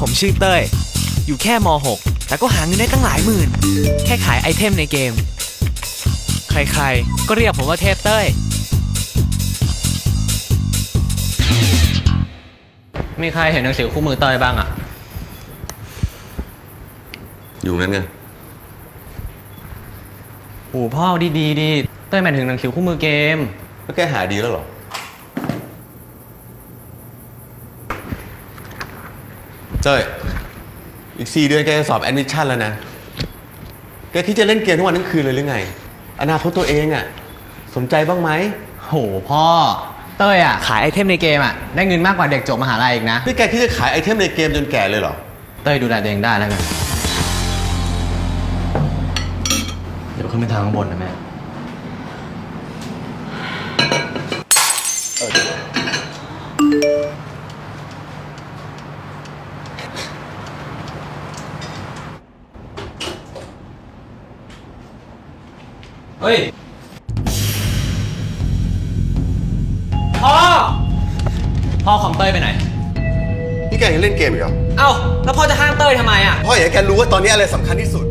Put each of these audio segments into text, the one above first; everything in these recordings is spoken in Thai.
ผมชื่อเต้ย อยู่แค่ม .6 แต่ก็หาเงินได้ตั้งหลายหมื่น แค่ขายไอเทมในเกม ใครๆ ก็เรียกผมว่าเทพเต้ย มีใครเห็นหนังสือคู่มือเต้ยบ้างอะอยู่นั้นไงโอ้พ่อดีดีๆดีเต้ยหมายถึงหนังสือคู่มือเกมแล้วแกหาดีแล้วเหรอ เจ้ยอีกสี่เดือนแกจะสอบแอดมิชชั่นแล้วนะ แกคิดจะเล่นเกมทุกวันทั้งคืนเลยหรือไง อนาคตตัวเองอะสนใจบ้างไหมโหพ่อ เต้ยอะ ขายไอเทมในเกมอะ ได้เงินมากกว่าเด็กจบมหาลัยอีกนะ นี่แกคิดจะขายไอเทมในเกมจนแก่เลยเหรอ เต้ยดูแลตัวเองได้แล้วกัน เดี๋ยวขึ้นไปทางข้างบนนะแม่ ฮ้ย พ่อ พ่อของเต้ยไปไหน นี่แกยังเล่นเกมอีกเหรอ เอ้า แล้วพ่อจะห้ามเต้ยทำไมอะ พ่ออยากให้แกรู้ว่าตอนนี้อะไรสำคัญที่สุด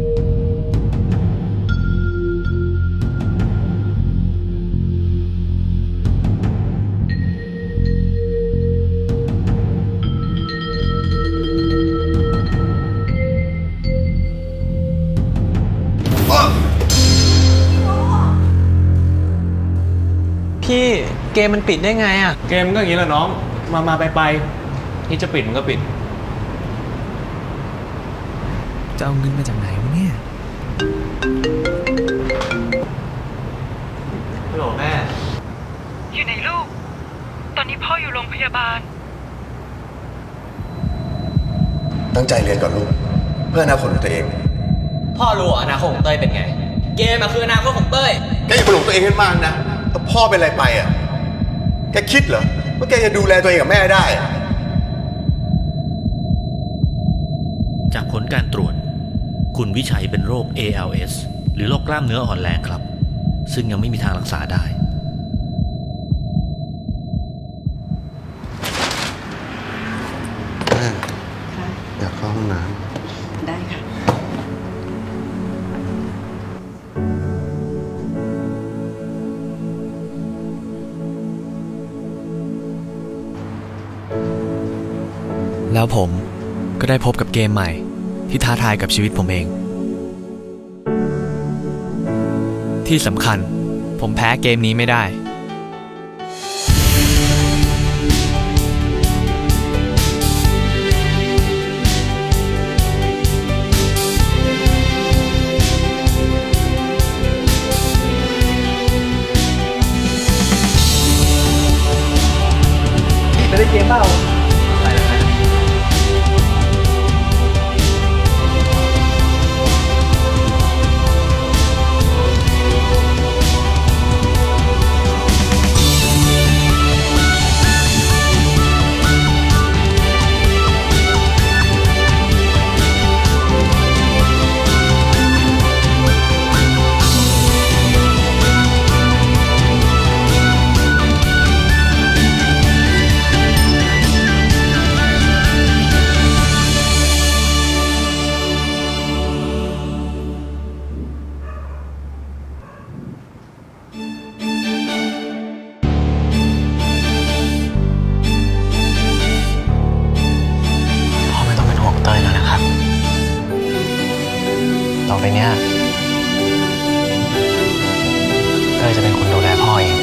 พี่เกมมันปิดได้ไงอะเกมก็อย่างนี้แหละน้อง มามาไปไปนี่จะปิดมันก็ปิด จะเอาเงินมาจากไหนวะเนี่ยฮัลโหลแม่ อยู่ไหนลูก ตอนนี้พ่ออยู่โรงพยาบาล ตั้งใจเรียนก่อนลูก เพื่ออนาคตของตัวเอง พ่อรู้เหรออนาคตของเต้ยเป็นไง เกมอะคืออนาคตของเต้ยแกอย่าไปหลงตัวเองขึ้นมากนะ ถ้าพ่อเป็นอะไรไปอะ แกคิดเหรอว่าแกจะดูแลตัวเองกับแม่ได้อะจากผลการตรวจ คุณวิชัยเป็นโรค ALS หรือโรคกล้ามเนื้ออ่อนแรงครับ ซึ่งยังไม่มีทางรักษาได้ แม่อยากเข้าห้องน้ไแล้วผมก็ได้พบกับเกมใหม่ที่ท้าทายกับชีวิตผมเอง ที่สำคัญผมแพ้เกมนี้ไม่ได้พ่อ นี้ยเต้ยจะเป็นคนดูแลพ่อเอง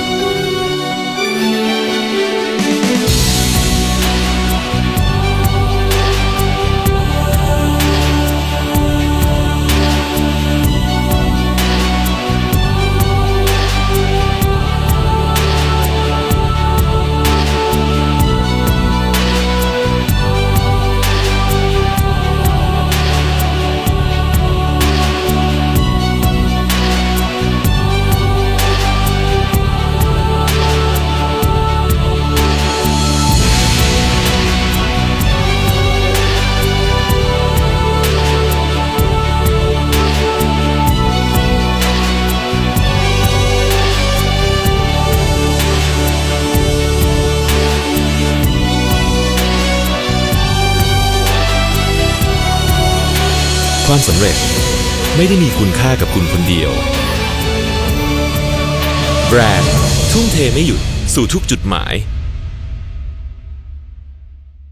ความสำเร็จไม่ได้มีคุณค่ากับคุณคนเดียว แบรนด์ทุ่มเทไม่หยุดสู่ทุกจุดหมาย